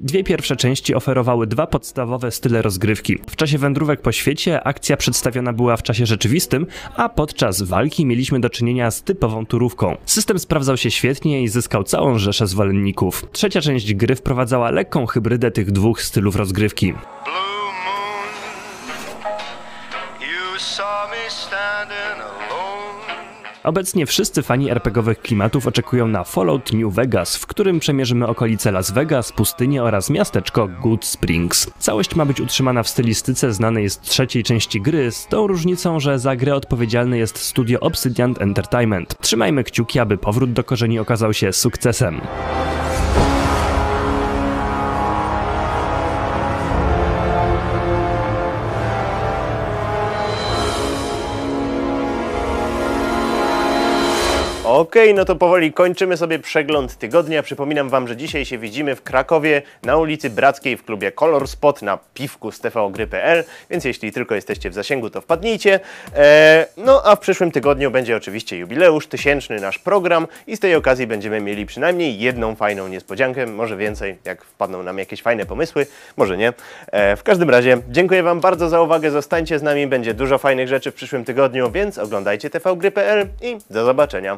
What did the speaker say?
Dwie pierwsze części oferowały dwa podstawowe style rozgrywki. W czasie wędrówek po świecie akcja przedstawiona była w czasie rzeczywistym, a podczas walki mieliśmy do czynienia z typową turówką. System sprawdzał się świetnie i zyskał całą rzeszę zwolenników. Trzecia część gry wprowadzała lekką hybrydę tych dwóch stylów rozgrywki. Blue moon, you saw me standing alone. Obecnie wszyscy fani RPGowych klimatów oczekują na Fallout New Vegas, w którym przemierzymy okolice Las Vegas, pustynię oraz miasteczko Good Springs. Całość ma być utrzymana w stylistyce znanej z trzeciej części gry, z tą różnicą, że za grę odpowiedzialne jest studio Obsidian Entertainment. Trzymajmy kciuki, aby powrót do korzeni okazał się sukcesem. Okej, no to powoli kończymy sobie przegląd tygodnia. Przypominam Wam, że dzisiaj się widzimy w Krakowie na ulicy Brackiej w klubie Color Spot na piwku z tvogry.pl, więc jeśli tylko jesteście w zasięgu, to wpadnijcie. E, no a w przyszłym tygodniu będzie oczywiście jubileusz, tysięczny nasz program i z tej okazji będziemy mieli przynajmniej jedną fajną niespodziankę, może więcej, jak wpadną nam jakieś fajne pomysły, może nie. E, w każdym razie dziękuję Wam bardzo za uwagę, zostańcie z nami, będzie dużo fajnych rzeczy w przyszłym tygodniu, więc oglądajcie tvgry.pl i do zobaczenia.